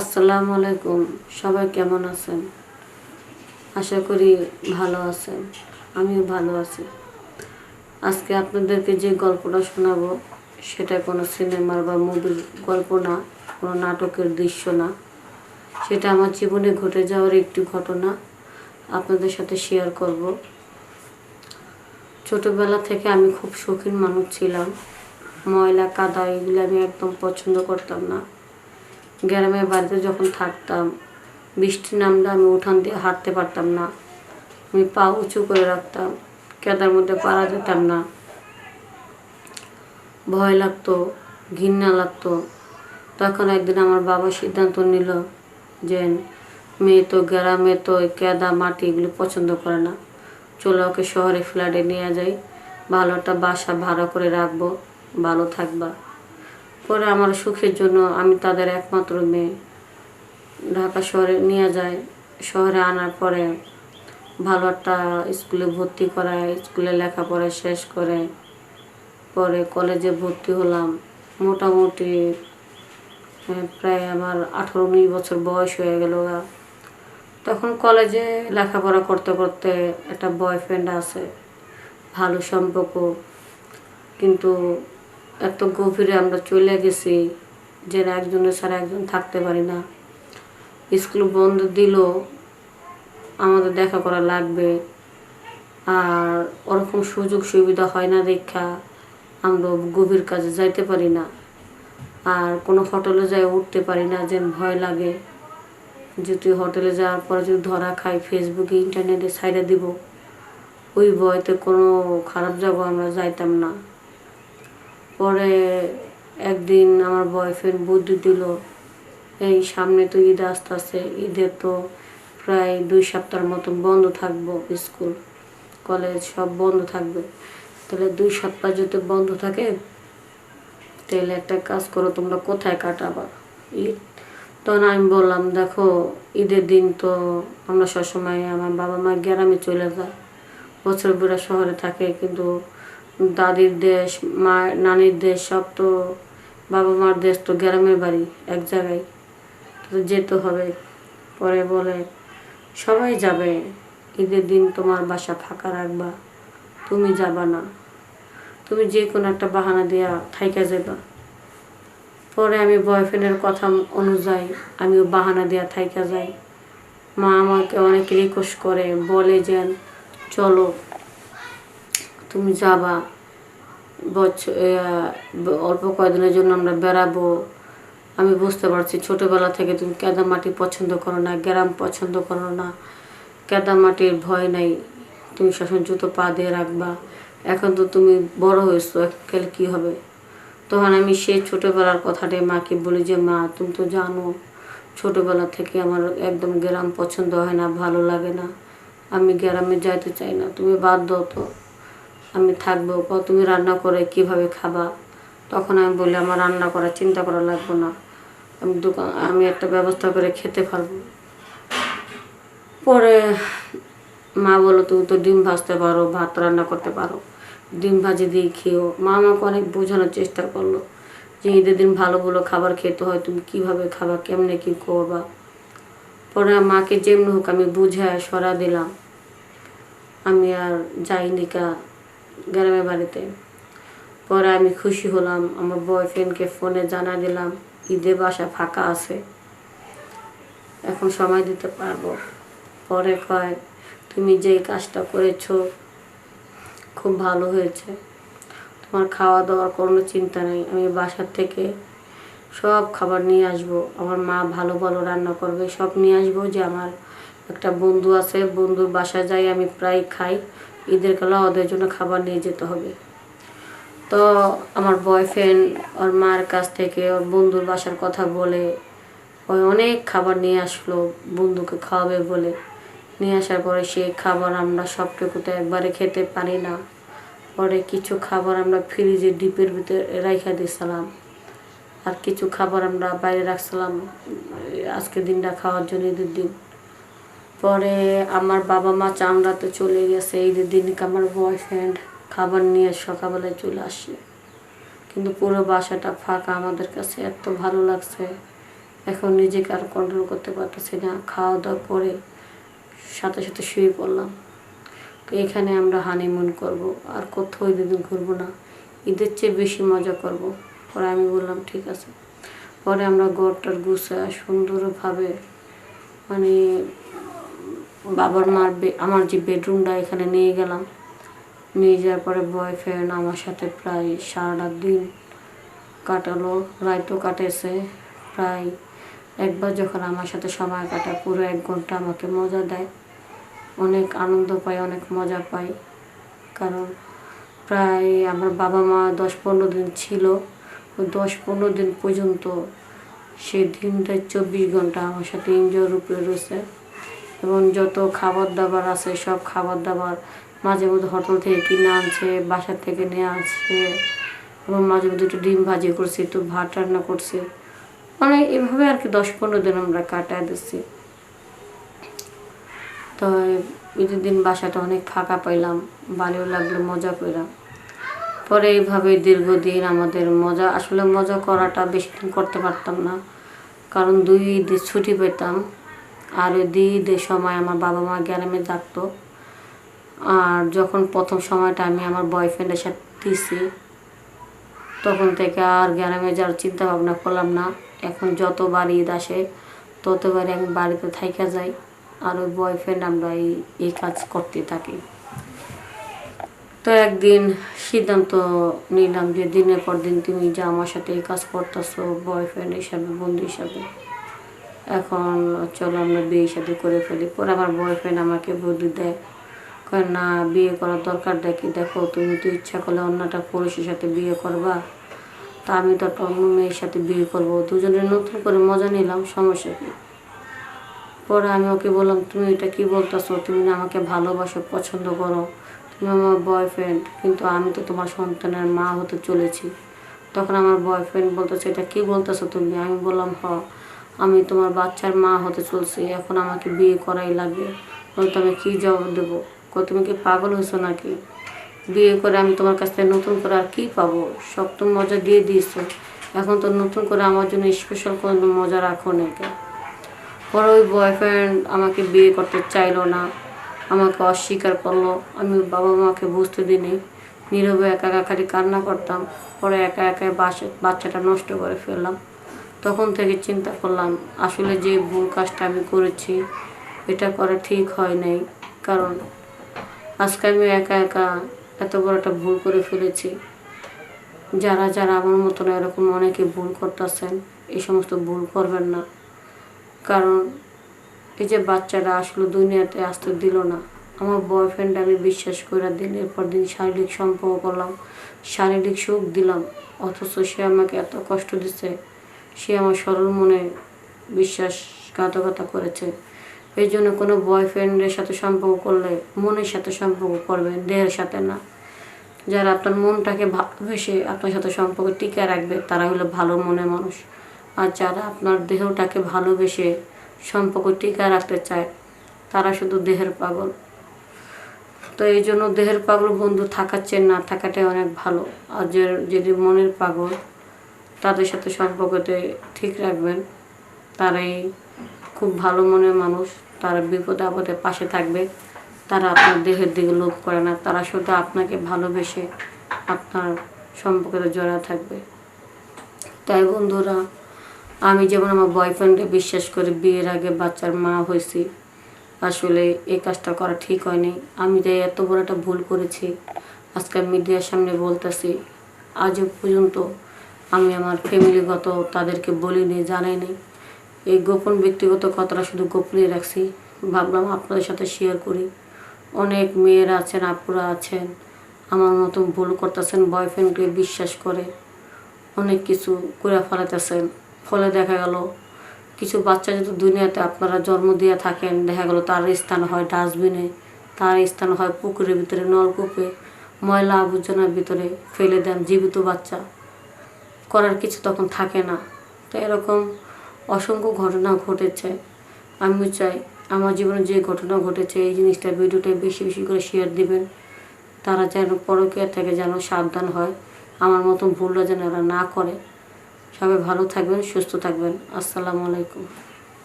আসসালামু আলাইকুম, সবাই কেমন আছেন? আশা করি ভালো আছেন, আমিও ভালো আছি। আজকে আপনাদেরকে যে গল্পটা শোনাবো, সেটা কোনো সিনেমার বা মুভির গল্প না, কোনো নাটকের দৃশ্য না। সেটা আমার জীবনে ঘটে যাওয়ার একটি ঘটনা আপনাদের সাথে শেয়ার করব। ছোটবেলা থেকে আমি খুব শৌখিন মানুষ ছিলাম। ময়লা, কাদা, এগুলো আমি একদম পছন্দ করতাম না। গ্রামের বাড়িতে যখন থাকতাম, বৃষ্টি নামলে আমি উঠান দিয়ে হাঁটতে পারতাম না। আমি পা উঁচু করে রাখতাম, কেদার মধ্যে পারা যেতাম না। ভয় লাগতো, ঘৃণা লাগতো। তখন একদিন আমার বাবা সিদ্ধান্ত নিল যে, মেয়ে তো গ্রামে তো কেদা মাটি এগুলো পছন্দ করে না। চলো ওকে শহরে ফ্ল্যাটে নিয়ে যাই, ভালো একটা বাসা ভাড়া করে রাখব, ভালো থাকবা। পরে আমার সুখের জন্য আমি তাদের একমাত্র মেয়ে। ঢাকা শহরে নিয়ে যায় শহরে আনার পরে ভালো একটা স্কুলে ভর্তি করায়, স্কুলে লেখাপড়া শেষ করে পরে কলেজে ভর্তি হলাম। মোটামুটি প্রায় আমার আঠারো উনিশ বছর বয়স হয়ে গেল। তখন কলেজে লেখাপড়া করতে করতে একটা বয়ফ্রেন্ড আছে, ভালো সম্পর্ক। কিন্তু এত গভীরে আমরা চলে গেছি যে একজনের ছাড়া একজন থাকতে পারি না। স্কুল বন্ধ দিল, আমাদের দেখা করা লাগবে। আর ওরকম সুযোগ সুবিধা হয় না দেখা, আমরা গভীর কাজে যাইতে পারি না। আর কোনো হোটেলে যাই উঠতে পারি না, যেন ভয় লাগে। যদি হোটেলে যাওয়ার পরে যদি ধরা খাই, ফেসবুকে, ইন্টারনেটে সাইডে দিব, ওই ভয়তে কোনো খারাপ জায়গা আমরা যাইতাম না। পরে একদিন আমার বয়ফ্রেন্ড বুদ্ধি দিল, এই সামনে তো ঈদ আসতে আসছে ঈদের তো প্রায় দুই সপ্তাহের মতন বন্ধ থাকব স্কুল কলেজ সব বন্ধ থাকবে। তাহলে দুই সপ্তাহ যদি বন্ধ থাকে, তাহলে একটা কাজ করো, তোমরা কোথায় কাটাবা ঈদ? তখন আমি বললাম, দেখো, ঈদের দিন তো আমরা সবসময় আমার বাবা মা গ্রামে চলে যায়, বছর বুড়া শহরে থাকে, কিন্তু দাদির দেশ, মা, নানির দেশ, সব তো বাবা মার দেশ তো গ্রামের বাড়ি এক জায়গায়। তো যেতে হবে। পরে বলে, সবাই যাবে। ঈদের দিন তোমার বাসা ফাঁকা রাখবা। তুমি যাবা না। তুমি যে কোনো একটা বাহানা দিয়া থাইকা যাবা পরে আমি বয়ফ্রেন্ডের কথা অনুযায়ী আমিও বাহানা দেওয়া থাইকা যাই। মা আমাকে অনেক রিকোয়েস্ট করে, বলে যে, চলো। তুমি যাবা বছর অল্প কয়েকদিনের জন্য আমরা বেড়াবো। আমি বুঝতে পারছি, ছোটোবেলা থেকে তুমি কেদা মাটি পছন্দ করো না, গ্রাম পছন্দ করো না। কেদা মাটির ভয় নাই, তুমি সবসময় জুতো পা দিয়ে রাখবা। এখন তো তুমি বড় হয়েছো, এককালে কী হবে? তখন আমি সেই ছোটোবেলার কথাটাই মাকে বলি যে, মা, তুমি তো জানো, ছোটোবেলা থেকে আমার একদম গ্রাম পছন্দ হয় না, ভালো লাগে না। আমি গ্রামে যাইতে চাই না, তুমি বাদ দাও তো। আমি থাকব তুমি রান্না করে কীভাবে খাবা? তখন আমি বলি, আমার রান্না করার চিন্তা করা লাগবে না। আমি দোকান, আমি একটা ব্যবস্থা করে খেতে পারব। পরে মা বলো তুমি তো ডিম ভাজতে পারো, ভাত রান্না করতে পারো। ডিম ভাজি দিয়ে খেয়েও। মা আমাকে অনেক বোঝানোর চেষ্টা করল যে ঈদের দিন ভালো ভালো খাবার খেতে হয়, তুমি কীভাবে খাবা, কেমনে কি করবা? পরে মাকে যেমনি হোক আমি বুঝে সরা দিলাম। আমি আর যাইনি কা গ্রামের বাড়িতে। পরে আমি খুশি হলাম, আমার বয়ফ্রেন্ডকে ফোনে জানা দিলাম ঈদের বাসা ফাঁকা আছে, এখন সময় দিতে পারব। পরে কয়, তুমি যেই কাজটা করেছ, খুব ভালো হয়েছে। তোমার খাওয়া দাওয়ার কোনো চিন্তা নেই, আমি বাসার থেকে সব খাবার নিয়ে আসব। আমার মা ভালো ভালো রান্না করবে, সব নিয়ে আসব যে আমার একটা বন্ধু আছে, বন্ধুর বাসায় যাই, আমি প্রায় খাই ঈদের কালা ওদের জন্য খাবার নিয়ে যেতে হবে। তো আমার বয়ফ্রেন্ড ওর মার কাছ থেকে ওর বন্ধুর বাসার কথা বলে ওই অনেক খাবার নিয়ে আসলো, বন্ধুকে খাওয়াবে বলে। নিয়ে আসার পরে সেই খাবার আমরা সবটুকু তো একবারে খেতে পারি না। পরে কিছু খাবার আমরা ফ্রিজে ডিপের ভিতরে রাইখা দিয়েছিলাম। আর কিছু খাবার আমরা বাইরে রাখছিলাম আজকের দিনটা খাওয়ার জন্য ঈদের দিন। পরে আমার বাবা মা চামড়াতে চলে গেছে ঈদের দিনকে আমার বয়ফ্রেন্ড খাবার নিয়ে সকালবেলায় চলে আসে। কিন্তু পুরো বাসাটা ফাঁকা, আমাদের কাছে এত ভালো লাগছে। এখন নিজেকে আর কন্ট্রোল করতে পারতেছি না, খাওয়া দাওয়া করে সাথে সাথে শুয়ে পড়লাম। তো এখানে আমরা হানিমুন করব, আর কোথাও দিন ঘুরবো না। ঈদের চেয়ে বেশি মজা করব। পরে আমি বললাম, ঠিক আছে। পরে আমরা গড়টার গুছা সুন্দরভাবে মানে বাবার মার আমার যে বেডরুমটা এখানে নিয়ে গেলাম। নিয়ে যাওয়ার পরে বয়ফ্রেন্ড আমার সাথে প্রায় সারাটা দিন কাটালো রায়তো কাটেছে। প্রায় একবার যখন আমার সাথে সময় কাটায়, পুরো এক ঘণ্টা আমাকে মজা দেয়। অনেক আনন্দ পাই, অনেক মজা পাই। কারণ প্রায় আমার বাবা মা দশ পনেরো দিন ছিল। ওই দশ পনেরো দিন পর্যন্ত সেই দিনটায় চব্বিশ ঘণ্টা আমার সাথে এনজয়ের রূপে রয়েছে। এবং যত খাবার দাবার আছে, সব খাবার দাবার মাঝে মধ্যে হোটেল থেকে কিনে আনছে বাসা থেকে নিয়ে আসছে এবং মাঝে মধ্যে একটু ডিম ভাজি করছি, একটু ভাত রান্না করছি। মানে এভাবে আর কি দশ পনেরো দিন আমরা কাটায় দিচ্ছি। তো ঈদের দিন বাসাটা অনেক ফাঁকা পাইলাম, ভালোও লাগল, মজা পেলাম। পরে এইভাবে দীর্ঘদিন আমাদের মজা, আসলে মজা করাটা বেশি দিন করতে পারতাম না। কারণ দুই ঈদের ছুটি পেতাম। আর ওই দুই ঈদের সময় আমার বাবা মা গ্রামে থাকতো। আর যখন প্রথম সময়টা আমি আমার বয়ফ্রেন্ডের সাথে দিছি, তখন থেকে আর গ্রামে যাওয়ার চিন্তা ভাবনা করলাম না। এখন যতবার ঈদ আসে, ততবারই আমি বাড়িতে থাইকা যাই আর ওই বয়ফ্রেন্ড আমরা এই এই কাজ করতে থাকি। তো একদিন সিদ্ধান্ত নিলাম যে দিনের পর দিন তুমি যে আমার সাথে এই কাজ করতেছো বয়ফ্রেন্ড হিসাবে, বন্ধু হিসাবে। এখন চলো আমরা বিয়ে সাথে করে ফেলি। পরে আমার বয়ফ্রেন্ড আমাকে বুদ্ধি দেয় কয় না, বিয়ে করার দরকার, দেখি, দেখো, তুমি তো ইচ্ছা করলে অন্যটা পুরুষের সাথে বিয়ে করবা। তা আমি তো একটা অন্য মেয়ের সাথে বিয়ে করব। দুজনে নতুন করে মজা নিলাম, সমস্যা কি? পরে আমি ওকে বললাম, তুমি এটা কি বলতেছো? তুমি না আমাকে ভালোবাসো, পছন্দ করো। তুমি আমার বয়ফ্রেন্ড কিন্তু আমি তো তোমার সন্তানের মা হতে চলেছি। তখন আমার বয়ফ্রেন্ড বলতেছে, এটা কি বলতেছো তুমি? আমি বললাম, হ। আমি তোমার বাচ্চার মা হতে চলছি, এখন আমাকে বিয়ে করাই লাগবে। বলতো আমি কী জবাব দেবো? তুমি কি পাগল হয়েছো নাকি? বিয়ে করে আমি তোমার কাছ থেকে নতুন করে আর কী পাবো? সব তো মজা দিয়ে দিয়েছ। এখন তো নতুন করে আমার জন্য স্পেশাল কোনো মজা রাখো নাকি পরে ওই বয়ফ্রেন্ড আমাকে বিয়ে করতে চাইলো না। আমাকে অস্বীকার করল। আমি বাবা মাকে বুঝতে দিইনি। নীরবে একা একা খালি কান্না করতাম। পরে একা একা বাসে বাচ্চাটা নষ্ট করে ফেললাম। তখন থেকে চিন্তা করলাম, আসলে যে ভুল কাজটা আমি করেছি, এটা করা ঠিক হয় নাই। কারণ আজকে আমি একা একা এত বড় একটা ভুল করে ফেলেছি। যারা যারা আমার মতন এরকম অনেকে ভুল করতেছেন, এই সমস্ত ভুল করবেন না। কারণ এই যে বাচ্চারা আসলে দুনিয়াতে আসতে দিল না। আমার বয়ফ্রেন্ড আমি বিশ্বাস করে দিনের পর দিন শারীরিক সম্পর্ক করলাম, শারীরিক সুখ দিলাম, অথচ সে আমাকে এত কষ্ট দিচ্ছে সে আমার সরল মনে বিশ্বাসঘাতকতা করেছে। এই জন্য কোনো বয়ফ্রেন্ডের সাথে সম্পর্ক করলে মনের সাথে সম্পর্ক করবেন দেহের সাথে না। যারা আপনার মনটাকে ভালোবেসে আপনার সাথে সম্পর্ক টিকে রাখবে, তারা হলো ভালো মনের মানুষ। আর যারা আপনার দেহটাকে ভালোবেসে সম্পর্ক টিকায় রাখতে চায়, তারা শুধু দেহের পাগল। তো এই জন্য দেহের পাগল বন্ধু থাকার চেয়ে না থাকাটাই অনেক ভালো। আর যে যদি মনের পাগল তাদের সাথে সম্পর্কতে ঠিক রাখবেন। তারাই খুব ভালো মনের মানুষ, তারা বিপদে আপদে পাশে থাকবে। তারা আপনার দেহের দিকে লোভ করে না, তারা শুধু আপনাকে ভালোবেসে আপনার সম্পর্কে জড়া থাকবে। তাই বন্ধুরা, আমি যেমন আমার বয়ফ্রেন্ডে বিশ্বাস করে, বিয়ের আগে বাচ্চার মা হয়েছি। আসলে এই কাজটা করা ঠিক হয়নি। আমি যে এত বড় একটা ভুল করেছি। আজকে মিডিয়ার সামনে বলতেছি, আজও পর্যন্ত আমি আমার ফ্যামিলিগত তাদেরকে বলিনি, জানাইনি। এই গোপন ব্যক্তিগত কথাটা শুধু গোপনে রাখছি। ভাবলাম আপনাদের সাথে শেয়ার করি। অনেক মেয়েরা আছেন, আপুরা আছেন, আমার মতো ভুল করতেছেন বয়ফ্রেন্ডকে বিশ্বাস করে অনেক কিছু করে ফেলাতেছেন ফলে দেখা গেল, কিছু বাচ্চা যদি দুনিয়াতে আপনারা জন্ম দিয়ে থাকেন, দেখা গেল তার স্থান হয় ডাস্টবিনে তার স্থান হয় পুকুরের ভিতরে, নলকূপে, ময়লা আবর্জনার ভিতরে ফেলে দেন জীবিত বাচ্চা। করার কিছু তখন থাকে না। তো এরকম অসংখ্য ঘটনা ঘটেছে। আমিও চাই আমার জীবনে যে ঘটনা ঘটেছে, এই জিনিসটা ভিডিওটা বেশি বেশি করে শেয়ার দিবেন। তারা যেন পরকীয়া থেকে যেন সাবধান হয়। আমার মতন ভুলটা যেন এরা না করে। সবাই ভালো থাকবেন, সুস্থ থাকবেন। আসসালামু আলাইকুম।